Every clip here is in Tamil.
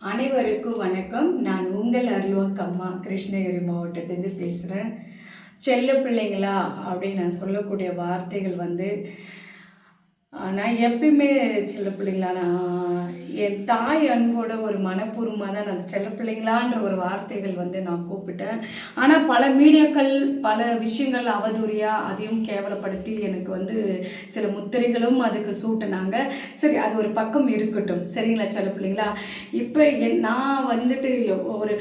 அனைவருக்கும் வணக்கம். நான் உங்கள் அருள்வாக்கம்மா. கிருஷ்ணகிரி மாவட்டத்திலேருந்து பேசுகிறேன் செல்ல பிள்ளைங்களா அப்படின்னு நான் சொல்லக்கூடிய வார்த்தைகள் வந்து நான் எப்பயுமே செல்ல பிள்ளைங்களா நான் என் தாய் அன்போட ஒரு மனப்பூர்வமாக தான் அந்த செல்ல பிள்ளைங்களான்ற ஒரு வார்த்தைகள் வந்து நான் கூப்பிட்டேன். ஆனால் பல மீடியாக்கள் பல விஷயங்கள் அவதூறியாக அதையும் கேவலப்படுத்தி எனக்கு வந்து சில முத்திரைகளும் அதுக்கு சூட்டினாங்க. சரி அது ஒரு பக்கம் இருக்கட்டும். சரிங்களா செல்ல பிள்ளைங்களா? இப்போ என் நான் வந்துட்டு ஒரு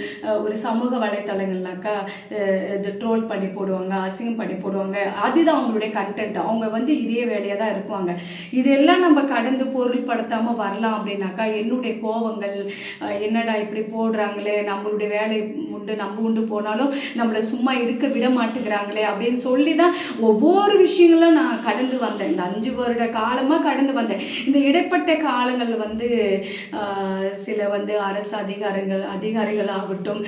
ஒரு சமூக வலைத்தளங்கள்னாக்கா இது ட்ரோல் பண்ணி போடுவாங்க அசிங்கம் பண்ணி போடுவாங்க. அதுதான் அவங்களுடைய கண்டென்ட் அவங்க வந்து இதே வேலையாக தான் இருப்பாங்க இதெல்லாம் நம்ம கடந்து பொருள்படுத்தாமல் வரலாம் அப்படின்னாக்கா என்னுடைய கோபங்கள் என்னடா இப்படி போடுறாங்களே நம்மளுடைய வேலை உண்டு நம்ம உண்டு போனாலும் நம்மளை சும்மா இருக்க விட மாட்டேங்கிறாங்களே அப்படின்னு சொல்லி தான் ஒவ்வொரு விஷயங்களும் நான் கடந்து வந்தேன். இந்த அஞ்சு வருட காலமாக கடந்து வந்தேன். இந்த இடைப்பட்ட காலங்கள் வந்து சில வந்து அரசு அதிகாரங்கள் அதிகாரிகள் ஆகட்டும்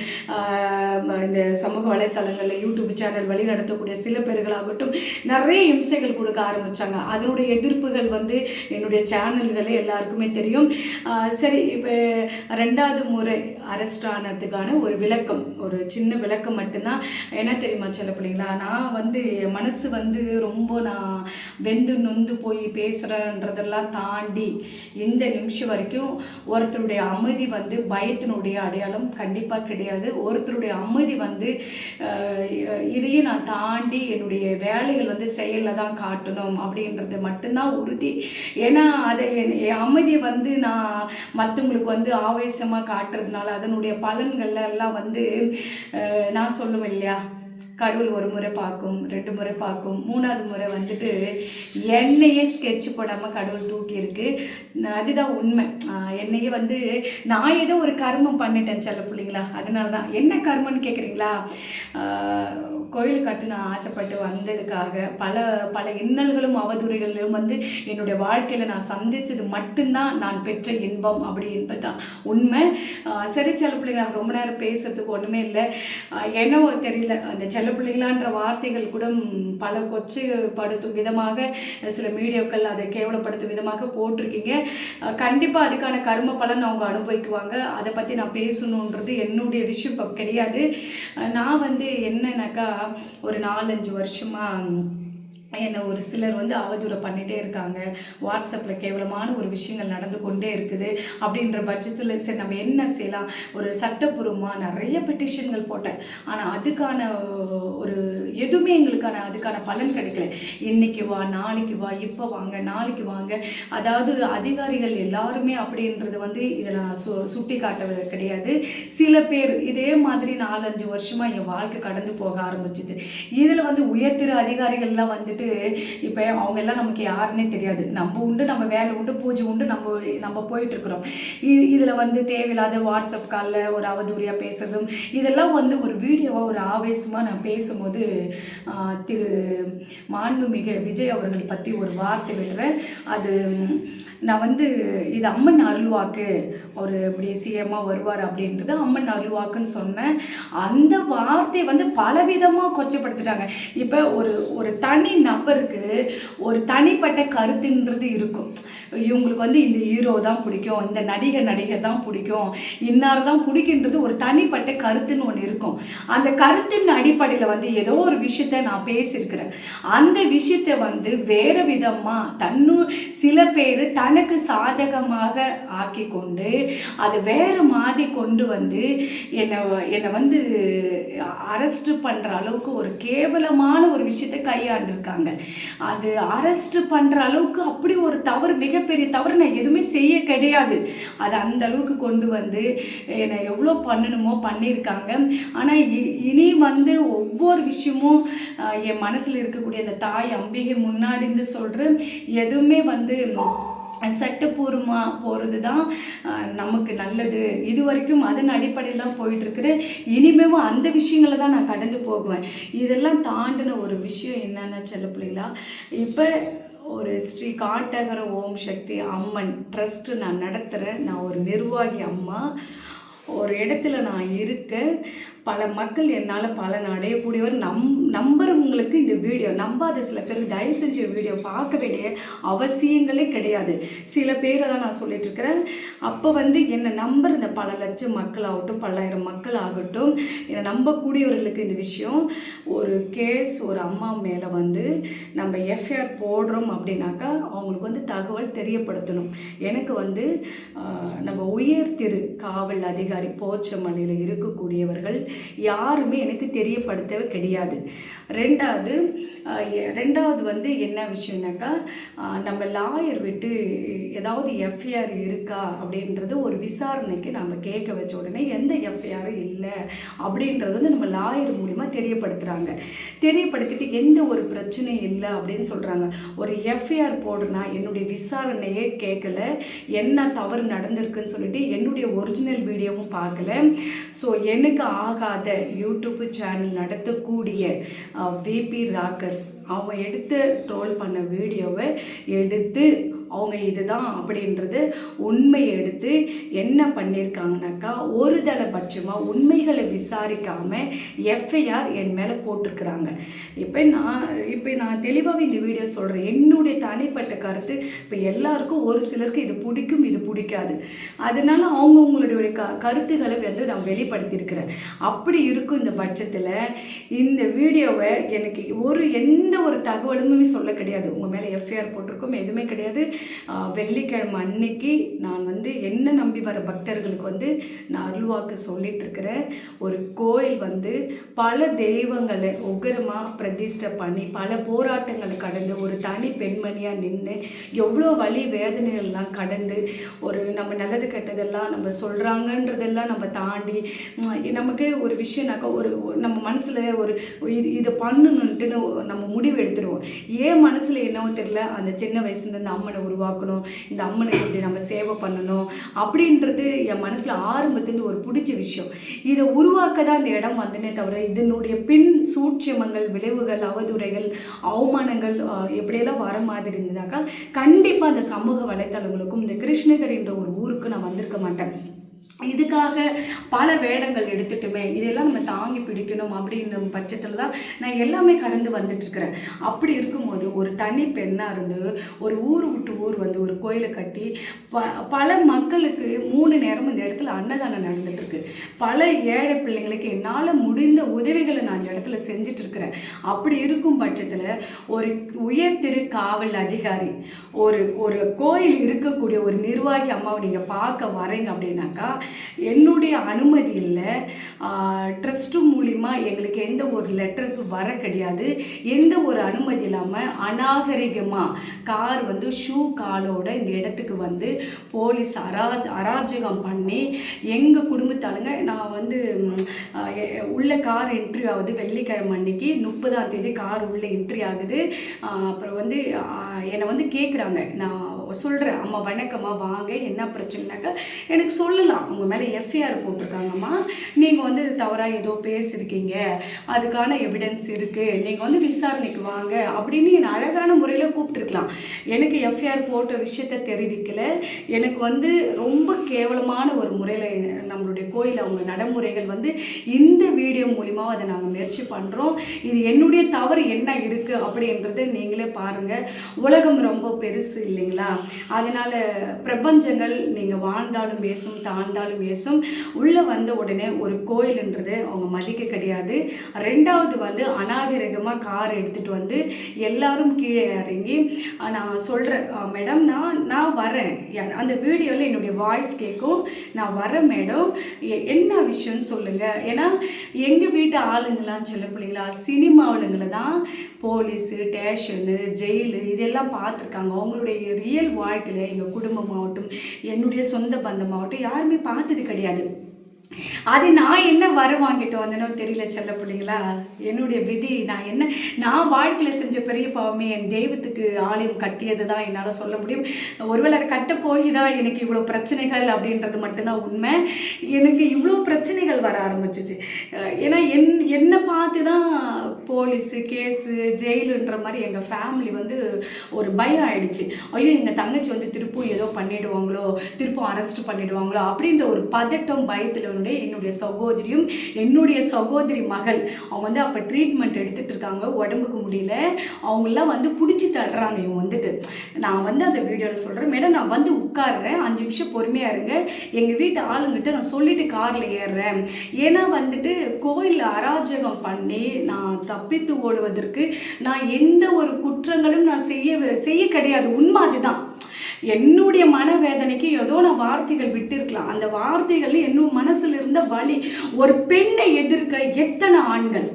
இந்த சமூக வலைத்தளங்களில் யூடியூப் சேனல் வழி நடத்தக்கூடிய சில பேர்களாகட்டும் நிறைய இம்சைகள் கொடுக்க ஆரம்பித்தாங்க அதனுடைய எதிர்ப்புகள் வந்து என்னுடைய சேனல்களே எல்லாருக்குமே தெரியும். சரி இப்போ ரெண்டாவது முறை அரெஸ்ட் ஆனதுக்கான ஒரு விளக்கம் ஒரு சின்ன விளக்கம் மட்டும்தான். என்ன தெரியுமா சொல்ல பிள்ளைங்களா நான் வந்து என் மனசு வந்து ரொம்ப நான் வெந்து நொந்து போய் பேசுகிறேன்றதெல்லாம் தாண்டி இந்த நிமிஷம் வரைக்கும் ஒருத்தருடைய அமைதி வந்து பயத்தினுடைய அடையாளம் கண்டிப்பாக கிடையாது. ஒருத்தருடைய அமைதி வந்து இதையும் நான் தாண்டி என்னுடைய வேலைகள் வந்து செயலில் தான் காட்டணும் அப்படின்றது மட்டும்தான் உறுதி. ஏன்னா அதை என் என் அமைதியை வந்து நான் மற்றவங்களுக்கு வந்து ஆவேசமாக காட்டுறதுனால அதனுடைய பலன்கள்ல எல்லாம் வந்து நான் சொல்லுவேன் இல்லையா? கடவுள் ஒரு முறை பார்க்கும் ரெண்டு முறை பார்க்கும் மூணாவது முறை வந்துட்டு என்னையே ஸ்கெட்ச் போடாமல் கடவுள் தூக்கியிருக்கு. அதுதான் உண்மை. என்னையே வந்து நான் ஏதோ ஒரு கர்மம் பண்ணிட்டேன் சொல்ல பிள்ளைங்களா. அதனால தான் என்ன கர்மம்னு கேட்குறீங்களா கோயில் கட்டணும் ஆசைப்பட்டு வந்ததுக்காக பல பல இன்னல்களும் அவதூறுகளும் வந்து என்னுடைய வாழ்க்கையில் நான் சந்தித்தது மட்டும்தான் நான் பெற்ற இன்பம் அப்படி தான் உண்மை. சரி செல்ல நான் ரொம்ப நேரம் பேசுறதுக்கு ஒன்றுமே இல்லை. என்னவோ தெரியல. அந்த செல்ல பிள்ளைங்களான்ற வார்த்தைகள் கூட பல பல கொச்சைப்படுத்தும் விதமாக சில மீடியாக்கள் அதை கேவலப்படுத்தும் விதமாக போட்டிருக்கீங்க. கண்டிப்பாக அதுக்கான கர்ம பலன் அவங்க அனுபவிக்குவாங்க. அதை பற்றி நான் பேசணுன்றது என்னுடைய விஷயம் இப்போ கிடையாது. நான் வந்து என்னன்னாக்கா ஒரு நாலஞ்சு வருஷமாக என்னை ஒரு சிலர் வந்து அவதூறை பண்ணிகிட்டே இருக்காங்க. வாட்ஸ்அப்பில் கேவலமான ஒரு விஷயங்கள் நடந்து கொண்டே இருக்குது. அப்படின்ற பட்சத்தில் சரி நம்ம என்ன செய்யலாம்? ஒரு சட்டப்பூர்வமாக நிறைய பெட்டிஷன்கள் போட்டேன். ஆனால் அதுக்கான ஒரு எதுவுமே எங்களுக்கான அதுக்கான பலன் கிடைக்கல. இன்னைக்கு வா நாளைக்கு வா இப்போ வாங்க நாளைக்கு வாங்க. அதாவது அதிகாரிகள் எல்லாருமே அப்படின்றது வந்து இதில் நான் சு சுட்டி காட்ட கிடையாது. சில பேர் இதே மாதிரி நாலஞ்சு வருஷமாக என் வாழ்க்கை கடந்து போக ஆரம்பிச்சுது. இதில் வந்து உயர்திரு அதிகாரிகள்லாம் வந்துட்டு இப்போ அவங்க எல்லாம் நமக்கு யாருன்னே தெரியாது. நம்ம உண்டு நம்ம வேலை உண்டு பூஜை உண்டு நம்ம நம்ம போயிட்டுருக்குறோம். இது இ- இதில் வந்து தேவையில்லாத வாட்ஸ்அப் காலில் ஒரு அவதூறியாக பேசுறதும் இதெல்லாம் வந்து ஒரு வீடியோவாக ஒரு ஆவேசமாக நான் பேசும்போது திரு மாண்புமிகு விஜய் அவர்கள் பற்றி ஒரு வார்த்தை விடுறேன். அது நான் வந்து இது அம்மன் அருள்வாக்கு. ஒரு இப்படி சிஎம்மாக வருவார் அப்படின்றது அம்மன் அருள்வாக்குன்னு சொன்னேன். அந்த வார்த்தை வந்து பலவிதமாக கொச்சப்படுத்திட்டாங்க. இப்போ ஒரு ஒரு தனி நபருக்கு ஒரு தனிப்பட்ட கருத்துன்றது இருக்கும். இவங்களுக்கு வந்து இந்த ஹீரோ தான் பிடிக்கும் இந்த நடிகர் நடிகர் தான் பிடிக்கும் இன்னார் தான் பிடிக்கின்றது ஒரு தனிப்பட்ட கருத்துன்னு ஒன்று இருக்கும். அந்த கருத்தின் அடிப்படையில் வந்து ஏதோ ஒரு விஷயத்த நான் பேசியிருக்கிறேன். அந்த விஷயத்தை வந்து வேறு விதமாக தன்னு சில பேர் தனக்கு சாதகமாக ஆக்கி கொண்டு அதை வேறு மாதிரி கொண்டு வந்து என்னை என்னை வந்து அரெஸ்ட் பண்ணுற அளவுக்கு ஒரு கேவலமான ஒரு விஷயத்தை கையாண்டிருக்காங்க. அது அரெஸ்ட் பண்ணுற அளவுக்கு அப்படி ஒரு தவறு மிகப்பெரிய தவறு நான் எதுவுமே செய்ய கிடையாது. அது அந்த அளவுக்கு கொண்டு வந்து என்னை எவ்வளோ பண்ணணுமோ பண்ணியிருக்காங்க. ஆனால் இனி வந்து ஒவ்வொரு விஷயமும் என் மனசில் இருக்கக்கூடிய அந்த தாய் அம்பிகை முன்னாடி இருந்து சொல்கிறேன் எதுவுமே வந்து சட்டப்பூர்வமாக போகிறது தான் நமக்கு நல்லது. இது வரைக்கும் அதன் அடிப்படையில் தான் போயிட்டுருக்குறேன். இனிமேவும் அந்த விஷயங்களை தான் நான் கடந்து போகுவேன். இதெல்லாம் தாண்டின ஒரு விஷயம் என்னென்னா செல்ல பிள்ளைங்களா இப்போ ஒரு ஸ்ரீ காட்டகர ஓம் சக்தி அம்மன் ட்ரஸ்ட்டு நான் நடத்துகிறேன் நான் ஒரு நிர்வாகி அம்மா. ஒரு இடத்துல நான் இருக்கேன். பல மக்கள் என்னால் பலன் அடையக்கூடியவர் நம் நம்புறவங்களுக்கு இந்த வீடியோ நம்பாத சில பேருக்கு தயவு செஞ்சு வீடியோ பார்க்க வேண்டிய அவசியங்களே கிடையாது. சில பேரை தான் நான் சொல்லிட்டு இருக்கிறேன். அப்போ வந்து என்னை நம்புற இந்த பல லட்சம் மக்கள் ஆகட்டும் பல்லாயிரம் மக்கள் ஆகட்டும் என்னை நம்பக்கூடியவர்களுக்கு இந்த விஷயம் ஒரு கேஸ் ஒரு அம்மா மேலே வந்து நம்ம எஃப்ஐஆர் போடுறோம் அப்படின்னாக்கா அவங்களுக்கு வந்து தகவல் தெரியப்படுத்தணும். எனக்கு வந்து நம்ம உயர் திரு காவல் அதிகாரி போச்சமலையில் இருக்கக்கூடியவர்கள் யாருமே எனக்கு தெரியப்படுத்தவே கிடையாது. ரெண்டாவது ரெண்டாவது வந்து என்ன விஷயம்னாக்கா நம்ம லாயர் விட்டு ஏதாவது எஃப்ஐஆர் இருக்கா அப்படின்றது ஒரு விசாரணைக்கு நம்ம கேட்க வச்ச உடனே எந்த எஃப்ஐஆரும் இல்லை அப்படின்றது வந்து நம்ம லாயர் மூலிமா தெரியப்படுத்துகிறாங்க தெரியப்படுத்திட்டு எந்த ஒரு பிரச்சனையும் இல்லை அப்படின்னு சொல்கிறாங்க ஒரு எஃப்ஐஆர் போடுனா என்னுடைய விசாரணையே கேட்கல. என்ன தவறு நடந்திருக்குன்னு சொல்லிட்டு என்னுடைய ஒரிஜினல் வீடியோவும் பார்க்கல. ஸோ எனக்கு ஆகாத யூடியூப் சேனல் நடத்தக்கூடிய விபி ராக்கர்ஸ் அவங்க எடுத்து ட்ரோல் பண்ண வீடியோவை எடுத்து அவங்க இதுதான் அப்படின்றது உண்மையை எடுத்து என்ன பண்ணியிருக்காங்கனாக்கா ஒரு தளபட்சமாக உண்மைகளை விசாரிக்காமல் எஃப்ஐஆர் என் மேலே போட்டிருக்கிறாங்க. இப்போ நான் இப்போ நான் தெளிவாக இந்த வீடியோ சொல்கிறேன் என்னுடைய தனிப்பட்ட கருத்து இப்போ எல்லாருக்கும் ஒரு சிலருக்கு இது பிடிக்கும் இது பிடிக்காது. அதனால அவங்கவுங்களுடைய க கருத்துக்களை வந்து நான் வெளிப்படுத்தியிருக்கிறேன். அப்படி இருக்கும் இந்த பட்சத்தில் இந்த வீடியோவை எனக்கு ஒரு எந்த ஒரு தகவலுமே சொல்ல கிடையாது. உங்கள் மேலே எஃப்ஐஆர் போட்டிருக்கோம். எதுவுமே கிடையாது. வெள்ளிக்கிழமை அன்னைக்கு நான் வந்து என்ன நம்பி வர பக்தர்களுக்கு வந்து நான் அருள்வாக்கு சொல்லிட்டு இருக்கிறேன். ஒரு கோயில் வந்து பல தெய்வங்களை உகரமாக பிரதிஷ்டை பண்ணி பல போராட்டங்களை கடந்து ஒரு தனி பெண்மணியாக நின்று எவ்வளோ வலி வேதனைகள்லாம் கடந்து ஒரு நம்ம நல்லது கெட்டதெல்லாம் நம்ம சொல்கிறாங்கன்றதெல்லாம் நம்ம தாண்டி நமக்கு ஒரு விஷயம்னாக்கா ஒரு நம்ம மனசில் ஒரு இது இதை பண்ணணுன்ட்டுன்னு நம்ம முடிவு எடுத்துருவோம் ஏன் மனசில் என்னவோ தெரியல அந்த சின்ன வயசுல இந்த அம்மனை உருவாக்கணும் இந்த அம்மனுக்கு இப்படி நம்ம சேவை பண்ணணும் அப்படின்றது என் மனசில் ஆரம்பத்துலேருந்து ஒரு பிடிச்ச விஷயம். இதை உருவாக்க தான் இந்த இடம் வந்துனே தவிர இதனுடைய பின் சூட்சமங்கள் விளைவுகள் அவதுரைகள் அவமானங்கள் எப்படியெல்லாம் வர மாதிரி இருந்ததுனாக்கா கண்டிப்பாக அந்த சமூக வலைத்தளங்களுக்கும் இந்த கிருஷ்ணகிரின்ற ஒரு ஊருக்கு நான் வந்திருக்க மாட்டேன். இதுக்காக பல வேடங்கள் எடுத்துட்டுமே இதெல்லாம் நம்ம தாங்கி பிடிக்கணும் அப்படின்ற பட்சத்தில் தான் நான் எல்லாமே கடந்து வந்துட்டுருக்கிறேன். அப்படி இருக்கும்போது ஒரு தனி பெண்ணாக இருந்து ஒரு ஊர் விட்டு ஊர் வந்து ஒரு கோயிலை கட்டி ப பல மக்களுக்கு மூணு நேரம் இந்த இடத்துல அன்னதானம் நடந்துட்டு பல ஏழை பிள்ளைங்களுக்கு என்னால் முடிந்த உதவிகளை நான் அந்த இடத்துல செஞ்சுட்டு இருக்கிறேன் அப்படி இருக்கும் பட்சத்தில் ஒரு உயர் திரு காவல் அதிகாரி ஒரு ஒரு கோயில் இருக்கக்கூடிய ஒரு நிர்வாகி அம்மாவை நீங்கள் பார்க்க வரீங்க அப்படின்னாக்கா என்னுடைய அனுமதி இல்லை. ட்ரஸ்ட்டு மூலிமா எங்களுக்கு எந்த ஒரு லெட்டர்ஸும் வர கிடையாது. எந்த ஒரு அனுமதி இல்லாமல் அநாகரிகமாக கார் வந்து ஷூ காலோட இந்த இடத்துக்கு வந்து போலீஸ் அராஜ் அராஜகம் பண்ணி எங்கள் குடும்பத்தை ஆளுங்க நான் வந்து உள்ளே உள்ள கார் என்ட்ரி ஆகுது வெள்ளிக்கிழமை அன்னைக்கு. முப்பதாம் தேதி கார் உள்ளே என்ட்ரி ஆகுது. அப்புறம் வந்து என்னை வந்து கேட்குறாங்க நான் சொல்கிறேன் அம்மா வணக்கம்மா வாங்க என்ன பிரச்சனைனாக்கா எனக்கு சொல்லலாம். உங்கள் மேலே எஃப்ஐஆர் போட்டிருக்காங்கம்மா. நீங்கள் வந்து தவறாக ஏதோ பேசியிருக்கீங்க அதுக்கான எவிடன்ஸ் இருக்குது நீங்கள் வந்து விசாரணைக்கு வாங்க. அப்படின்னு என்னை அழகான முறையில் கூப்பிட்டுருக்கலாம். எனக்கு எஃப்ஐஆர் போட்ட விஷயத்த தெரிவிக்கலை. எனக்கு வந்து ரொம்ப கேவலமான ஒரு முறையில் நம்மளுடைய கோயில் அவங்க நடைமுறைகள் வந்து இந்த வீடியோ மூலிமா அதை நாங்கள் முயற்சி பண்ணுறோம் இது என்னுடைய தவறு என்ன இருக்குது அப்படின்றத நீங்களே பாருங்கள் உலகம் ரொம்ப பெருசு இல்லைங்களா? அதனால் பிரபஞ்சங்கள் நீங்கள் வாழ்ந்தாலும் பேசும் தாழ்ந்தாலும் பேசும் உள்ளே வந்த உடனே ஒரு கோயில்ன்றது அவங்க மதிக்க கிடையாது. ரெண்டாவது வந்து அநாகரிகமாக கார் எடுத்துகிட்டு வந்து எல்லாரும் கீழே இறங்கி நான் சொல்கிறேன் மேடம் நான் நான் வரேன். அந்த வீடியோவில் என்னுடைய வாய்ஸ் கேட்கும் நான் வரேன் மேடம். எ- என்ன விஷயம்னு சொல்லுங்கள் ஏன்னா எங்கள் வீட்டு ஆளுங்களாம் சொல்ல பிள்ளைங்களா சினிமாவளுங்களை தான் போலீஸு ஸ்டேஷனு ஜெயிலு இதெல்லாம் பார்த்துருக்காங்க. அவங்களுடைய ரியல் வாழ்க்கையில் எங்கள் குடும்பமாகட்டும் என்னுடைய சொந்த பந்தமாகட்டும் யாருமே பார்த்தது கிடையாது. அது நான் என்ன வர வாங்கிட்டு வந்தேனோ தெரியல செல்ல பிள்ளைங்களா என்னுடைய விதி நான் என்ன நான் வாழ்க்கையில் செஞ்ச பெரிய பாவமே என் தெய்வத்துக்கு ஆலயம் கட்டியது தான் என்னால் சொல்ல முடியும். ஒருவேளை அதை கட்ட போய் தான் எனக்கு இவ்வளோ பிரச்சனைகள் அப்படின்றது மட்டும்தான் உண்மை. எனக்கு இவ்வளோ பிரச்சனைகள் வர ஆரம்பிச்சிச்சு. ஏன்னா என் என்னை பார்த்து தான் போலீஸு கேஸு ஜெயிலுன்ற மாதிரி எங்கள் ஃபேமிலி வந்து ஒரு பயம் ஆயிடுச்சு. ஐயோ எங்கள் தங்கச்சி வந்து திருப்பும் ஏதோ பண்ணிடுவாங்களோ திருப்பும் அரெஸ்ட் பண்ணிடுவாங்களோ அப்படின்ற ஒரு பதட்டம் பயத்தில் வந்து என்னுடைய சகோதரியும் என்னுடைய சகோதரி மகள் அவங்க வந்து அப்போ ட்ரீட்மெண்ட் எடுத்துகிட்டு இருக்காங்க உடம்புக்கு முடியல. அவங்களாம் வந்து பிடிச்சி தள்ளுறாங்க இவங்க வந்துட்டு. நான் வந்து அந்த வீடியோவில் சொல்கிறேன் மேடம் நான் வந்து உட்காடுறேன் அஞ்சு நிமிஷம் பொறுமையாக இருங்க. எங்கள் வீட்டு ஆளுங்கிட்ட நான் சொல்லிட்டு காரில் ஏறுறேன். ஏன்னா வந்துட்டு கோயிலில் அராஜகம் பண்ணி நான் தப்பித்து ஓடுவதற்கு நான் எந்த ஒரு குற்றங்களும் நான் செய்ய செய்ய கிடையாது. உண்மை அதுதான் என்னுடைய மனவேதனைக்கு ஏதோ நான் வார்த்தைகள் விட்டிருக்கலாம். அந்த வார்த்தைகள் என்னும் மனசில் இருந்த வலி. ஒரு பெண்ணை எதிர்க்க எத்தனை ஆண்கள்?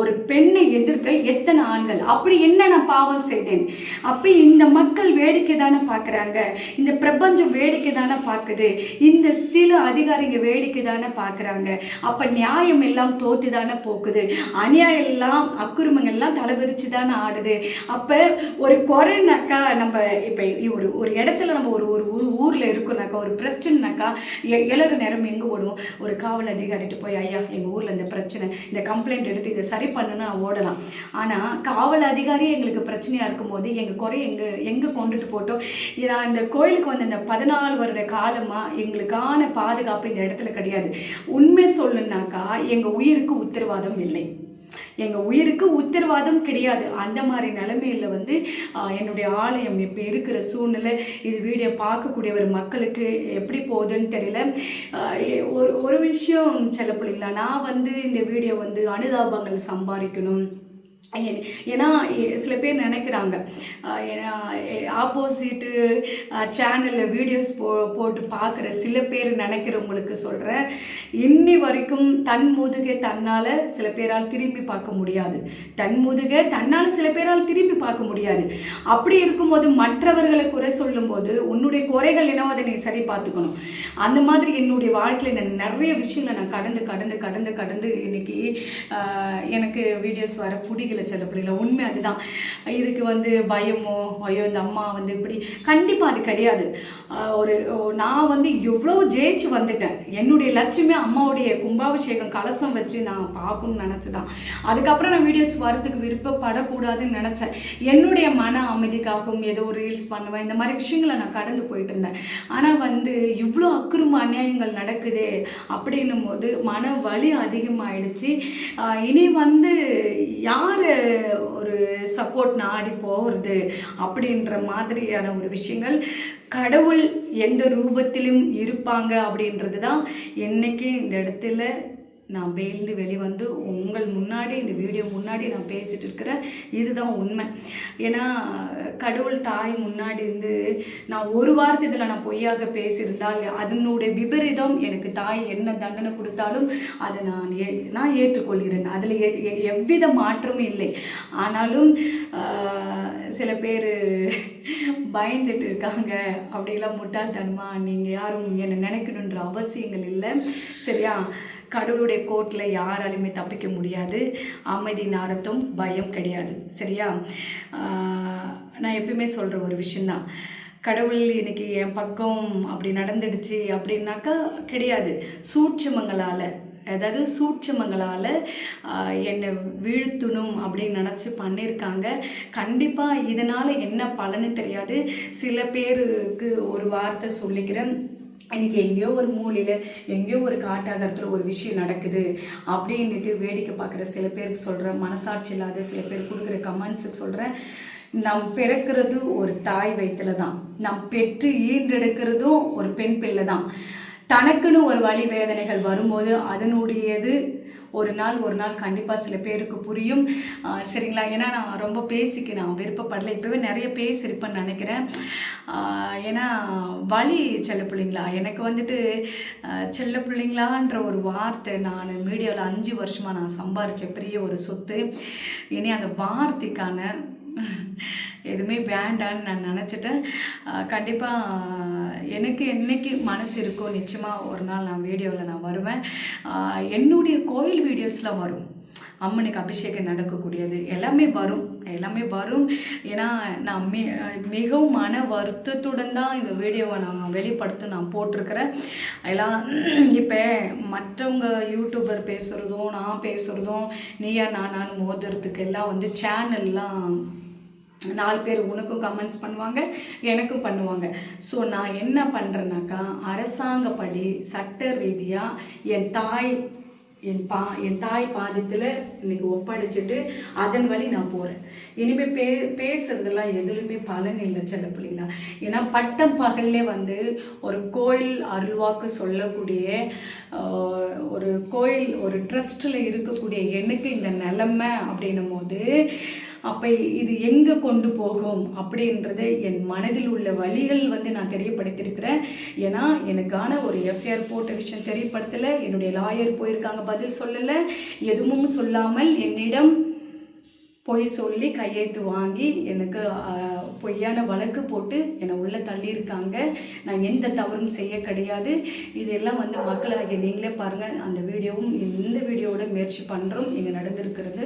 ஒரு பெண்ணை எதிர்க்க எத்தனை ஆண்கள்? அப்படி என்ன நான் பாவம் செய்தேன்? அப்போ இந்த மக்கள் வேடிக்கை தானே பார்க்குறாங்க. இந்த பிரபஞ்சம் வேடிக்கை தானே பார்க்குது. இந்த சில அதிகாரிங்க வேடிக்கை தானே பார்க்குறாங்க. அப்போ நியாயம் எல்லாம் தோத்து தானே போக்குது. அநியாயம் எல்லாம் அக்குருமங்கள்லாம் தலைவிரிச்சு தானே ஆடுது. அப்போ ஒரு குறைனாக்கா நம்ம இப்போ ஒரு ஒரு இடத்துல நம்ம ஒரு ஒரு ஊர் ஊரில் இருக்கோம்னாக்கா ஒரு பிரச்சனைனாக்கா எழுற நேரம் எங்கே ஓடுவோம்? ஒரு காவல் அதிகாரிட்டு போய் ஐயா எங்கள் ஊரில் இந்த பிரச்சனை இந்த கம்ப்ளைண்ட் எடுத்து இதை சரி சரி பண்ணுன்னு நான் ஓடலாம். ஆனால் காவல் அதிகாரி எங்களுக்கு பிரச்சனையாக இருக்கும்போது எங்கள் குறை எங்கே எங்கே கொண்டுட்டு போட்டோம்? நான் இந்த கோயிலுக்கு வந்த இந்த பதினாலு வருட காலமாக எங்களுக்கான பாதுகாப்பு இந்த இடத்துல கிடையாது. உண்மை சொல்லுனாக்கா எங்கள் உயிருக்கு உத்தரவாதம் இல்லை. எங்கள் உயிருக்கு உத்தரவாதம் கிடையாது. அந்த மாதிரி நிலைமையில் வந்து என்னுடைய ஆலயம் இப்போ இருக்கிற சூழ்நிலை இது வீடியோ பார்க்கக்கூடியவர் மக்களுக்கு எப்படி போகுதுன்னு தெரியல. ஒரு ஒரு விஷயம் சொல்ல பிள்ளைங்களா நான் வந்து இந்த வீடியோ வந்து அனுதாபங்கள் சம்பாதிக்கணும். ஏன்னா சில பேர் நினைக்கிறாங்க. ஆப்போசிட்டு சேனலில் வீடியோஸ் போ போட்டு பார்க்குற சில பேர் நினைக்கிறவங்களுக்கு சொல்கிறேன் இன்னி வரைக்கும் தன் முதுகை தன்னால் சில பேரால் திரும்பி பார்க்க முடியாது. தன் முதுகை தன்னால் சில பேரால் திரும்பி பார்க்க முடியாது. அப்படி இருக்கும்போது மற்றவர்களை குறை சொல்லும்போது உன்னுடைய குறைகள் என்னவோ அதை நீ சரி பார்த்துக்கணும். அந்த மாதிரி என்னுடைய வாழ்க்கையில் நான் நிறைய விஷயங்களை நான் கடந்து கடந்து கடந்து கடந்து இன்னைக்கு எனக்கு வீடியோஸ் வர பிடிக்கல. செல்லப்படியில் உண்மை அதுதான். இதுக்கு வந்து பயமோ ஐயோ இந்த அம்மா வந்து இப்படி. கண்டிப்பாக அது கிடையாது. ஒரு நான் வந்து எவ்வளோ ஜெயிச்சு வந்துட்டேன். என்னுடைய லட்சியமே அம்மாவுடைய கும்பாபிஷேகம் கலசம் வச்சு நான் பார்க்கணும்னு நினச்சிதான். அதுக்கப்புறம் நான் வீடியோஸ் வரதுக்கு விருப்பப்படக்கூடாதுன்னு நினச்சேன். என்னுடைய மன அமைதிக்காகவும் ஏதோ ரீல்ஸ் பண்ணுவேன். இந்த மாதிரி விஷயங்களை நான் கடந்து போயிட்டு இருந்தேன். ஆனால் வந்து இவ்வளோ அக்குறும்பு அநியாயங்கள் நடக்குது அப்படின்னும் போது மன வலி அதிகமாகிடுச்சு இனி வந்து யார் ஒரு சப்போர்ட் நாடி போகிறது அப்படின்ற மாதிரியான ஒரு விஷயங்கள் கடவுள் எந்த ரூபத்திலும் இருப்பாங்க அப்படின்றது தான் என்றைக்கு இந்த இடத்துல நான் பேர்ந்து வெளிவந்து உங்கள் முன்னாடி இந்த வீடியோ முன்னாடி நான் பேசிகிட்டு இருக்கிறேன் இதுதான் உண்மை. ஏன்னா கடவுள் தாய் முன்னாடி இருந்து நான் ஒரு வாரத்தை இதில் நான் பொய்யாக பேசியிருந்தால் அதனுடைய விபரீதம் எனக்கு தாய் என்ன தண்டனை கொடுத்தாலும் அதை நான் ஏ நான் ஏற்றுக்கொள்கிறேன். அதில் எவ்வித மாற்றமும் இல்லை. ஆனாலும் சில பேர் பயந்துட்டு இருக்காங்க. அப்படிலாம் முட்டாள்தனமா நீங்கள் யாரும் என்னை நினைக்கணுன்ற அவசியங்கள் இல்லை. சரியா? கடவுளுடைய கோர்ட்டில் யாராலுமே தப்பிக்க முடியாது. அமைதி நாரத்தும் பயம் கிடையாது. சரியா? நான் எப்பயுமே சொல்கிற ஒரு விஷயந்தான் கடவுள் இன்னைக்கு என் பக்கம் அப்படி நடந்துடுச்சு அப்படின்னாக்கா கிடையாது. சூட்சமங்களால் அதாவது சூட்சமங்களால் என்னை வீழ்த்தணும் அப்படின்னு நினச்சி பண்ணியிருக்காங்க. கண்டிப்பாக இதனால் என்ன பலன்னு தெரியாது. சில பேருக்கு ஒரு வார்த்தை சொல்லிக்கிறேன். இன்றைக்கி எங்கேயோ ஒரு மூலையில் எங்கேயோ ஒரு காட்டாகரத்தில் ஒரு விஷயம் நடக்குது அப்படின்ட்டு வேடிக்கை பார்க்குற சில பேருக்கு சொல்கிறேன் மனசாட்சி இல்லாத சில பேர் கொடுக்குற கமெண்ட்ஸுக்கு சொல்கிறேன் நம் பிறக்கிறது ஒரு தாய் வயிற்றுல தான் நம் பெற்று ஈன்றெடுக்கிறதும் ஒரு பெண் பிள்ளை தான் தனக்குன்னு ஒரு வழி வேதனைகள் வரும்போது அதனுடையது ஒரு நாள் ஒரு நாள் கண்டிப்பாக சில பேருக்கு புரியும். சரிங்களா? ஏன்னா நான் ரொம்ப பேசிக்க நான் விருப்பப்படலை. இப்போவே நிறைய பேசியிருப்பேன்னு நினைக்கிறேன். ஏன்னா வழி செல்ல பிள்ளைங்களா? எனக்கு வந்துட்டு செல்ல பிள்ளைங்களான்ற ஒரு வார்த்தை நான் மீடியாவில் அஞ்சு வருஷமாக நான் சம்பாரித்த பெரிய ஒரு சொத்து. இனி அந்த வார்த்தைக்கான எதுவுமே வேண்டான்னு நான் நினச்சிட்டேன். கண்டிப்பாக எனக்கு என்னைக்கு மனசு இருக்கோ நிச்சயமாக ஒரு நாள் நான் வீடியோவில் நான் வருவேன். என்னுடைய கோயில் வீடியோஸ்லாம் வரும். அம்மனுக்கு அபிஷேகம் நடக்கக்கூடியது எல்லாமே வரும். எல்லாமே வரும். ஏன்னா நான் மி மிகவும் மன வருத்தத்துடன் தான் இந்த வீடியோவை நான் வெளிப்படுத்த நான் போட்டிருக்கிறேன். எல்லாம் இப்போ மற்றவங்க யூடியூபர் பேசுகிறதும் நான் பேசுகிறதும் நீயா நானான்னு மோதுறதுக்கு எல்லாம் வந்து சேனல்லாம் நாலு பேர் உனக்கும் கமெண்ட்ஸ் பண்ணுவாங்க எனக்கும் பண்ணுவாங்க. ஸோ நான் என்ன பண்ணுறேன்னாக்கா அரசாங்கப்படி சட்ட ரீதியாக என் தாய் என் பா என் தாய் பாதத்தில் இன்னைக்கு ஒப்படைச்சிட்டு அதன் வழி நான் போகிறேன் இனிமேல் பே பேசுறதெல்லாம் எதுலையுமே பலன் இல்லை செல்ல பிள்ளைங்களா? ஏன்னா பட்டம் பகல்லே வந்து ஒரு கோயில் அருள்வாக்கு சொல்லக்கூடிய ஒரு கோயில் ஒரு ட்ரஸ்ட்டில் இருக்கக்கூடிய எனக்கு இந்த நிலமை அப்படின்னும் போது அப்போ இது எங்கே கொண்டு போகும் அப்படின்றது என் மனதில் உள்ள வழிகள் வந்து நான் தெரியப்படுத்தியிருக்கிறேன். ஏன்னா எனக்கான ஒரு எஃப்ஐஆர் போட்ட விஷயம் தெரியப்படுத்தலை. என்னுடைய லாயர் போயிருக்காங்க பதில் சொல்லலை. எதுவும் சொல்லாமல் என்னிடம் பொய் சொல்லி கையெழுத்து வாங்கி எனக்கு பொய்யான வழக்கு போட்டு என்னை உள்ளே தள்ளியிருக்காங்க. நான் எந்த தவறும் செய்ய கிடையாது. இதெல்லாம் வந்து மக்களாகிய நீங்களே பாருங்கள் அந்த வீடியோவும் இந்த வீடியோவோட முயற்சி பண்ணுறோம் இங்கே நடந்திருக்கிறது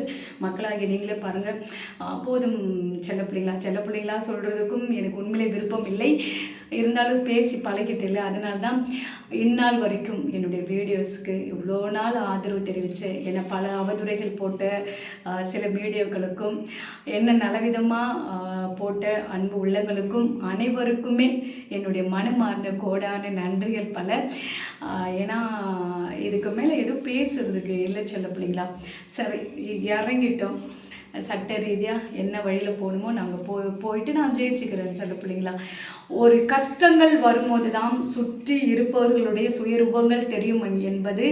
மக்களாகிய நீங்களே பாருங்கள் அப்போதும் போதும் செல்ல பிள்ளைங்களா செல்ல பிள்ளைங்களா சொல்கிறதுக்கும் எனக்கு உண்மையிலே விருப்பம் இல்லை. இருந்தாலும் பேசி பழகிட்டு இல்லை அதனால தான் இந்நாள் வரைக்கும் என்னுடைய வீடியோஸ்க்கு இவ்வளோ நாள் ஆதரவு தெரிவித்து என்னை பல அவதுரைகள் போட்ட சில வீடியோக்களுக்கும் என்ன நலவிதமாக போட்ட அன்பு உள்ளங்களுக்கும் அனைவருக்குமே என்னுடைய மனமார்ந்த கோடான நன்றிகள் பல. ஏன்னா இதுக்கு மேலே எதுவும் பேசுறதுக்கு இல்லை சொல்ல பிள்ளைங்களா. சரி இறங்கிட்டோம். சட்ட ரீதியாக என்ன வழியில் போகணுமோ நாங்கள் போ போயிட்டு நான் ஜெயிச்சுக்கிறேன் சொல்ல பிள்ளைங்களா. ஒரு கஷ்டங்கள் வரும்போது தான் சுற்றி இருப்பவர்களுடைய சுயரூபங்கள் தெரியும் என்பது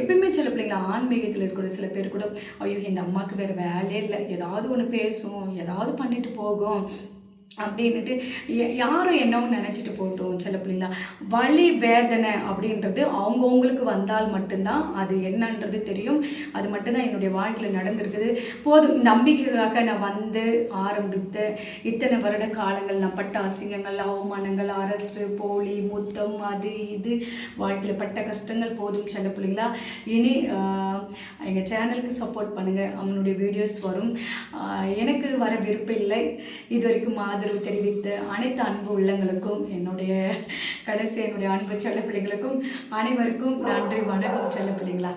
எப்பயுமே சில பிள்ளைங்களா ஆன்மீகத்தில் இருக்கிற சில பேர் கூட ஐயோ இந்த அம்மாவுக்கு வேறு வேலையே இல்லை. ஏதாவது ஒன்று பேசும் ஏதாவது பண்ணிட்டு போகும். அப்படின்ட்டு யாரும் என்னவும் நினச்சிட்டு போட்டோம் சில பிள்ளைங்களா. வலி வேதனை அப்படின்றது அவங்கவுங்களுக்கு வந்தால் மட்டும்தான் அது என்னன்றது தெரியும். அது மட்டும்தான் என்னுடைய வாழ்க்கையில் நடந்திருக்குது. போதும் நம்பிக்கைக்காக நான் வந்து ஆரம்பித்த இத்தனை வருட காலங்கள் நான் பட்ட அசிங்கங்கள் அவமானங்கள் அரஸ்ட்டு போலி முத்தம் அது இது வாழ்க்கையில் பட்ட கஷ்டங்கள் போதும் சில பிள்ளைங்களா. இனி எங்கள் சேனலுக்கு சப்போர்ட் பண்ணுங்கள் அவனுடைய வீடியோஸ் வரும். எனக்கு வர விருப்பம் இல்லை. இது வரைக்கும் ஆதரவு தெரிவித்த அனைத்து அன்பு உள்ளங்களுக்கும் என்னுடைய கடைசி என்னுடைய அன்பு செல்ல பிள்ளைகளுக்கும் அனைவருக்கும் நன்றி வணக்கம் செல்ல பிள்ளைங்களா